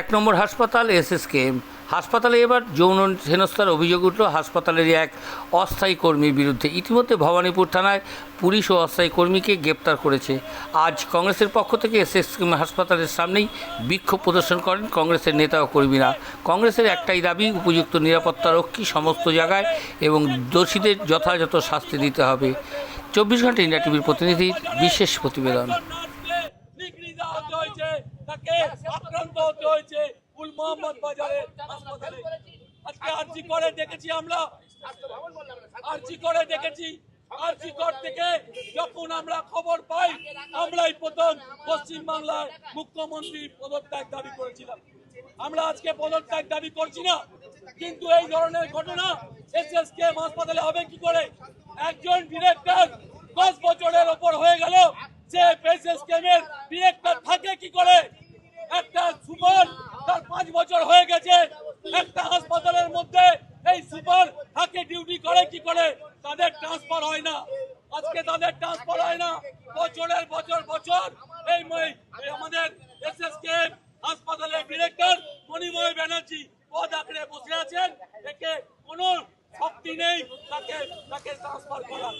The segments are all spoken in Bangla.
এক নম্বর হাসপাতাল এসএসকেএম হাসপাতালে এবার যৌন হেনস্থার অভিযোগ উঠল। হাসপাতালেরই এক অস্থায়ী কর্মীর বিরুদ্ধে। ইতিমধ্যে ভবানীপুর থানায় পুলিশ ও অস্থায়ী কর্মীকে গ্রেপ্তার করেছে। আজ কংগ্রেসের পক্ষ থেকে এসএসকেএম হাসপাতালের সামনেই বিক্ষোভ প্রদর্শন করেন কংগ্রেসের নেতা ও কর্মীরা। কংগ্রেসের একটাই দাবি, উপযুক্ত নিরাপত্তা রক্ষী সমস্ত জায়গায় এবং দোষীদের যথাযথ শাস্তি দিতে হবে। চব্বিশ ঘণ্টা ইন্ডিয়া টিভির প্রতিনিধির বিশেষ প্রতিবেদন। তাকে আক্রান্ত হতে হয়েছে উল মোহাম্মদ বাজারে হাসপাতালে। আজকে আরজি করে দেখেছি আমরা। আরজি করে দেখেছি। কর থেকে যখন আমরা খবর পাই, আমরাই প্রথম মুখ্যমন্ত্রী করেছিলাম। আমরা আজকে করছি না। কিন্তু এই ধরনের ঘটনা এসএসকে হাসপাতালে হবে কি করে একজন ডিরেক্টর দশ বছরের ওপর হয়ে গেল সে এসএসকেম এর ডিরেক্টর থাকে কি করে একটা সুপার তার পাঁচ বছর হয়ে গেছে একটা হাসপাতালের মধ্যে এই সুপার থাকে ডিউটি করে কি করে তাদের ট্রান্সফার হয় না। আজকে তাদের ট্রান্সফার হয় না। বছরের বছর বছর এই আমাদের এসএসকে হাসপাতালের ডিরেক্টর মণিময় ব্যানার্জি পদ আঁকড়ে বসে আছেন। একে কোনো শক্তি নেই তাকে তাকে ট্রান্সফার করার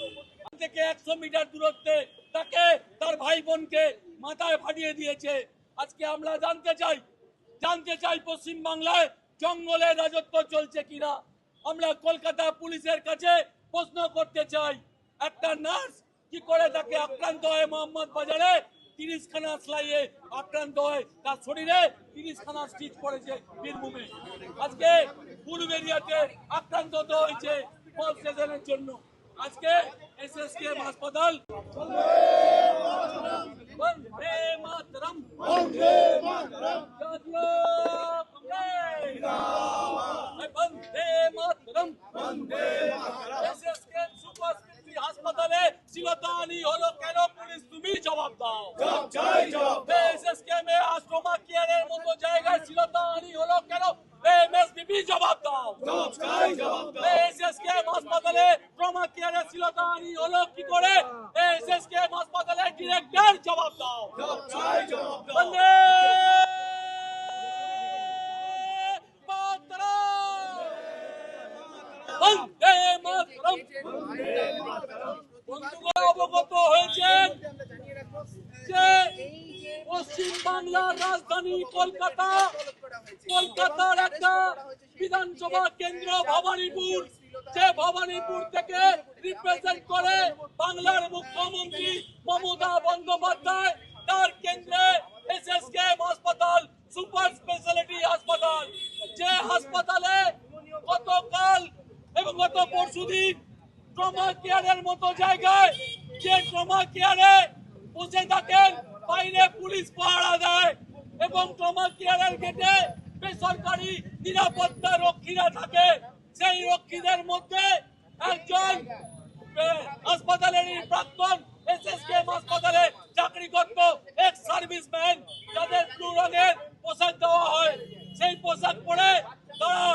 থেকে একশো মিটার দূরত্বে তাকে তার ভাই বোনকে মাথায় ফাটিয়ে দিয়েছে। আজকে আমরা জানতে চাই জানতে চাই পশ্চিম বাংলায় জঙ্গলে রাজত্ব চলছে কিনা। আমরা কলকাতা পুলিশের কাছে প্রশ্ন করতে চাই, একটা নার্স কি করে তাকে আক্রান্ত হয় মোহাম্মদ বাজারে? তিরিশ খানা সেলাইয়ে আক্রান্ত হয় তার শরীরে তিরিশ খানা স্টিচ করেছে বীরভূমে। আজকে ফুলবেরিয়াতে আক্রান্ত হয়েছে ফল সেশনের জন্য। আজকে এসএসকে হাসপাতাল। Vande Mataram. Vande Mataram Vande Mataram Vande SSK super speciality হাসপাতালে শিলতানি হলো কেন পুলিশ তুমি জবাব দাও চাই জবাব এসএসকে মে আশ্রমা কেয়ারের মতো জায়গায় শিলতানি হলো কেন এমএসবিবি জবাব দাও চাই জবাব এসএসকে হাসপাতালে ট্রমা কেয়ারে শিলতানি হলো কি করে? এসএসকে হাসপাতালে ডিরেক্টর জবাব দাও। কলকাতা, কলকাতার একটা বিধানসভা কেন্দ্র, ভবানীপুর। যে ভবানীপুর থেকে রিপ্রেজেন্ট করে বাংলার মুখ্যমন্ত্রী মমতা বন্দ্যোপাধ্যায়, তার কেন্দ্রে এসএসকে হাসপাতাল, সুপার স্পেশালিটি হাসপাতাল। যে হাসপাতালে গতকাল এবং গত পরশুদিন ট্রমা কেয়ারের মতো জায়গায় যে ট্রমা কেয়ারে বসে থাকেন, বাইরে পুলিশ পাহারা দেয় এবং ট্রমা কেয়ারের গেটে বেসরকারি নিরাপত্তা রক্ষীরা থাকে। সেই রক্ষীদের মধ্যে একজন হাসপাতালের প্রাক্তন হাসপাতালে চাকরি করত এক সার্ভিসম্যান যাদের ব্লু রঙের পোশাক দেওয়া হয়। সেই পোশাক পরে তারা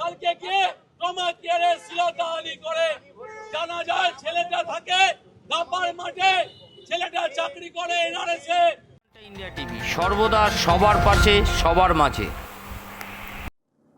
কালকে গিয়ে ট্রমা কেয়ারে শিলতাহানি করে। জানা যায় ছেলেটা থাকে দাপার মাঠে, ছেলেটা চাকরি করে এনআরএসে। ইন্ডিয়া টিভি, সর্বদা সবার পাশে, সবার মাঝে।